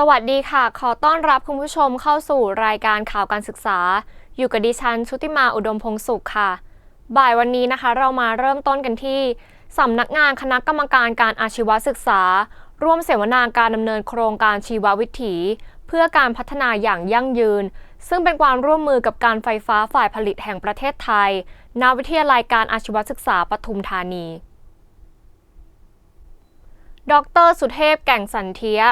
สวัสดีค่ะ ขอต้อนรับคุณผู้ชมเข้าสู่รายการข่าวการศึกษา อยู่กับดิฉันชุติมาอุดมพงสุขค่ะ บ่ายวันนี้นะคะเรามาเริ่มต้นกันที่สำนักงานคณะกรรมการการอาชีวศึกษา ร่วมเสวนาการดำเนินโครงการชีววิถี เพื่อการพัฒนาอย่างยั่งยืน ซึ่งเป็นความร่วมมือกับการไฟฟ้าฝ่ายผลิตแห่งประเทศไทยณวิทยาลัยการอาชีวศึกษาปทุมธานี ดร สุเทพแก่งสันเทีย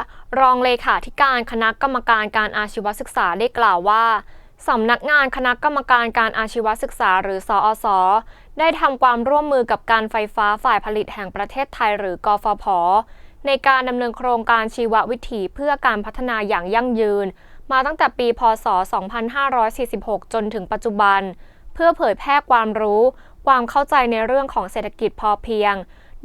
รองเลขาธิการคณะกรรมการการอาชีวศึกษาได้กล่าวว่าสำนักงานคณะกรรมการการอาชีวศึกษาหรือ สอสได้ทำความร่วมมือกับการไฟฟ้าฝ่ายผลิตแห่งประเทศไทยหรือกฟผ ในการดำเนินโครงการชีววิถีเพื่อการพัฒนาอย่างยั่งยืน มาตั้งแต่ปี พศ 2546 จนถึงปัจจุบัน เพื่อเผยแพร่ความรู้ ความเข้าใจในเรื่องของเศรษฐกิจพอเพียง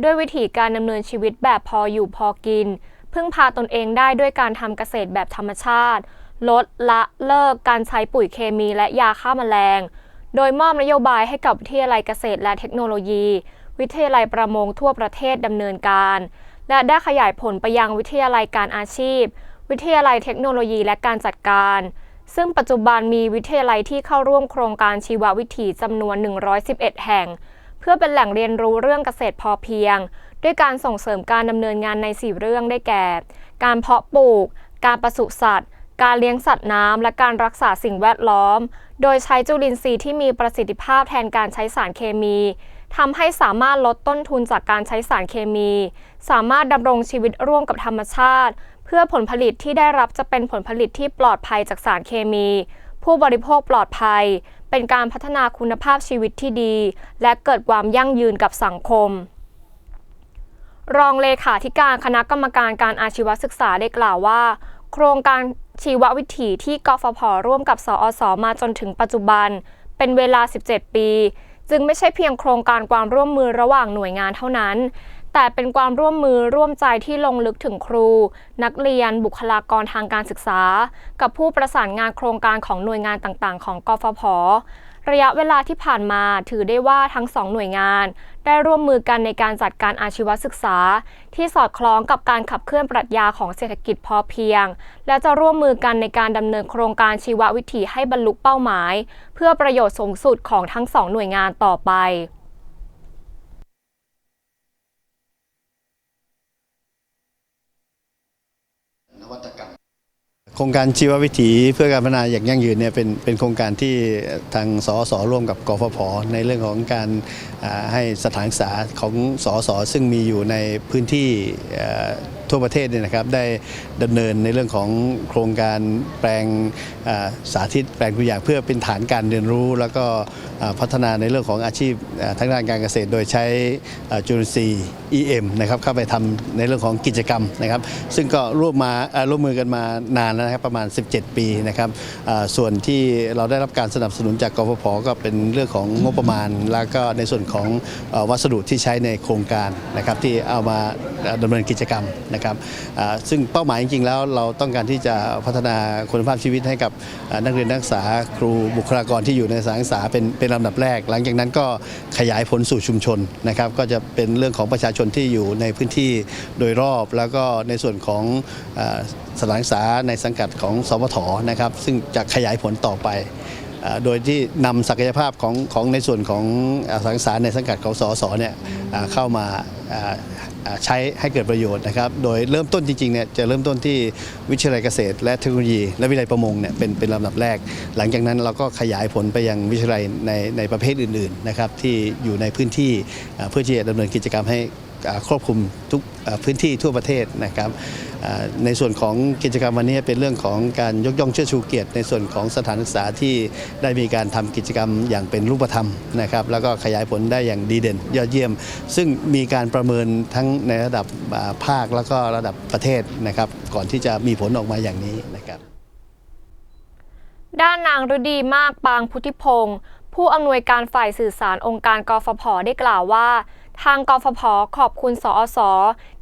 ด้วยวิธีการดำเนินชีวิตแบบพออยู่พอกิน พึ่งพาตนเองได้ด้วยการทำเกษตรแบบธรรมชาติ ลดละเลิกการใช้ปุ๋ยเคมีและยาฆ่าแมลง โดยมอบนโยบายให้กับวิทยาลัยเกษตรและเทคโนโลยี วิทยาลัยประมงทั่วประเทศดำเนินการ และได้ขยายผลไปยังวิทยาลัยการอาชีพ วิทยาลัยเทคโนโลยีและการจัดการซึ่งปัจจุบันมีวิทยาลัยที่เข้าร่วมโครงการชีววิถีจำนวน 111 แห่ง เพื่อเป็นแหล่งเรียนรู้เรื่องเกษตรพอเพียง ด้วยการส่งเสริมการดำเนินงานใน 4 เรื่องได้แก่ การเพาะปลูก การปศุสัตว์ การเลี้ยงสัตว์น้ำและการรักษาสิ่งแวดล้อม โดยใช้จุลินทรีย์ที่มีประสิทธิภาพแทนการใช้สารเคมีทำให้สามารถลดต้นทุนจากการใช้สารเคมี สามารถดำรงชีวิตร่วมกับธรรมชาติ เพื่อผลผลิตที่ได้รับจะเป็นผลผลิตที่ปลอดภัยจากสารเคมี ผู้บริโภคปลอดภัย เป็นการพัฒนาคุณภาพชีวิตที่ดี และเกิดความยั่งยืนกับสังคม รองเลขาธิการคณะกรรมการการอาชีวศึกษาได้กล่าวว่า โครงการชีววิถีที่กฟผร่วมกับสอสอมาจนถึงปัจจุบัน เป็นเวลา 17 ปี จึงไม่ใช่เพียงโครงการความร่วมมือระหว่างหน่วยงานเท่านั้น แต่เป็นความร่วมมือร่วมใจที่ลงลึกถึงครู นักเรียน บุคลากรทางการศึกษา กับผู้ประสานงานโครงการของหน่วยงานต่างๆ ของกฟผระยะเวลาที่ผ่านมาถือได้ว่าทั้งสองหน่วยงาน ได้ร่วมมือกันในการจัดการอาชีวศึกษา ที่สอดคล้องกับการขับเคลื่อนปรัชญาของเศรษฐกิจพอเพียง และจะร่วมมือกันในการดำเนินโครงการชีววิถีให้บรรลุเป้าหมาย เพื่อประโยชน์สูงสุดของทั้งสองหน่วยงานต่อไป นวัตกรรม โครงการชีววิถีเพื่อการพัฒนาอย่างยั่งยืนเนี่ยเป็นเป็นโครงการที่ทางสสร่วมกับกฟผในเรื่องของการให้สถานศึกษาของสสซึ่งมีอยู่ในพื้นที่ทั่วประเทศเนี่ยนะครับได้ดำเนินในเรื่องของโครงการแปลงสาธิตแปลงตัวอย่างเพื่อเป็นฐานการเรียนรู้ แล้วก็พัฒนาในเรื่องของอาชีพทางด้านการเกษตร โดยใช้จุลินทรีย์ EM นะครับเข้าไปทำในเรื่องของกิจกรรมนะครับ ซึ่งก็ร่วมมาร่วมมือกันมานานแล้วนะครับประมาณ 17 ปีนะครับส่วนที่เราได้รับการสนับสนุนจากกฟผก็เป็นเรื่องของงบประมาณ แล้วก็ในส่วนของวัสดุที่ใช้ในโครงการนะครับที่เอามาเอ่อดำเนินกิจกรรมนะครับซึ่งเป้าหมายจริงๆแล้วเราต้องการที่จะพัฒนาคุณภาพชีวิตให้กับนักเรียนนักศึกษาครูบุคลากรที่อยู่ในสถานศึกษาเป็นเป็นลำดับแรก หลังจากนั้นก็ขยายผลสู่ชุมชนนะครับก็จะเป็นเรื่องของประชาชนที่อยู่ในพื้นที่โดยรอบ แล้วก็ในส่วนของสถานศึกษาในสังกัดของสพทนะครับซึ่งจะขยายผลต่อไป โดยที่นำศักยภาพของของในส่วนของอ่าสานศึกษาในสังกัดของสสเนี่ยอ่าเข้ามาใช้ให้เกิดประโยชน์นะครับ โดยเริ่มต้นจริงๆเนี่ยจะเริ่มต้นที่วิทยาลัยเกษตร และเทคโนโลยี และวิทยาลัยประมงเนี่ยเป็นเป็นลำดับแรก หลังจากนั้นเราก็ขยายผลไปยังวิทยาลัยในในประเภทอื่นๆนะครับที่อยู่ในพื้นที่เพื่อที่จะดำเนินกิจกรรมให้ครอบคลุมทุกพื้นที่ทั่วประเทศนะครับ ในส่วนของกิจกรรมวันนี้เป็นเรื่องของการยกย่องเชิดชูเกียรติ ในส่วนของสถานศึกษาที่ได้มีการทำกิจกรรมอย่างเป็นรูปธรรมนะครับแล้วก็ขยายผลได้อย่างดีเด่น ยอดเยี่ยม ซึ่งมีการประเมินทั้งในระดับภาคแล้วก็ระดับประเทศนะครับก่อนที่จะมีผลออกมาอย่างนี้นะครับด้านนางฤดีมากปางพุทธิพงศ์ผู้อำนวยการฝ่ายสื่อสารองค์การกฟผได้กล่าวว่า ทางกฟผขอบคุณสอสอ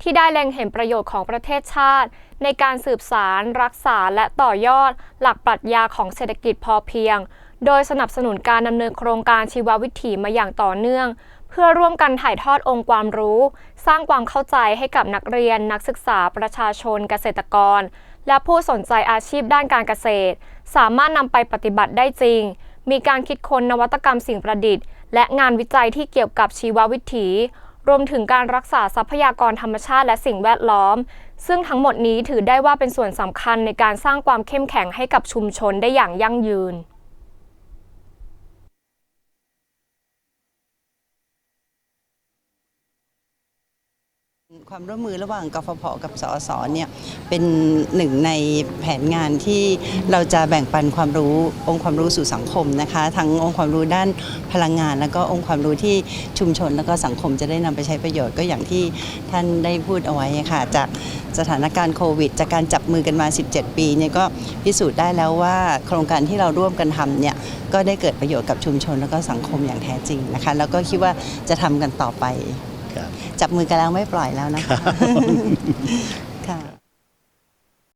ที่ได้เล็งเห็นประโยชน์ของประเทศชาติ ในการสืบสารรักษาและต่อยอด หลักปรัชญาของเศรษฐกิจพอเพียง โดยสนับสนุนการดำเนินโครงการชีววิถีมาอย่างต่อเนื่อง เพื่อร่วมกันถ่ายทอดองค์ความรู้ สร้างความเข้าใจให้กับนักเรียน นักศึกษาประชาชนเกษตรกร และผู้สนใจอาชีพด้านการเกษตร สามารถนำไปปฏิบัติได้จริง มีการคิดค้นนวัตกรรมสิ่งประดิษฐ์ และงานวิจัยที่เกี่ยวกับชีววิถีรวมถึงการรักษาทรัพยากรธรรมชาติและสิ่งแวดล้อม ซึ่งทั้งหมดนี้ถือได้ว่าเป็นส่วนสำคัญในการสร้างความเข้มแข็งให้กับชุมชนได้อย่างยั่งยืน ความร่วมมือระหว่างกฟผกับสอสเนี่ยเป็นหนึ่งในแผนงานที่เราจะแบ่งปันความรู้องค์ความรู้สู่สังคมนะคะทั้งองค์ความรู้ด้านพลังงาน แล้วก็องค์ความรู้ที่ชุมชนแล้วก็สังคมจะได้นำไปใช้ประโยชน์ก็อย่างที่ท่านได้พูดเอาไว้ค่ะจากสถานการณ์โควิด จากการจับมือกันมา 17 ปีเนี่ยก็พิสูจน์ได้แล้วว่าโครงการที่เราร่วมกันทำเนี่ยก็ได้เกิดประโยชน์กับชุมชนแล้วก็สังคมอย่างแท้จริงนะคะแล้วก็คิดว่าจะทำกันต่อไป จับมือกันแล้วไม่ปล่อยแล้วนะคะค่ะ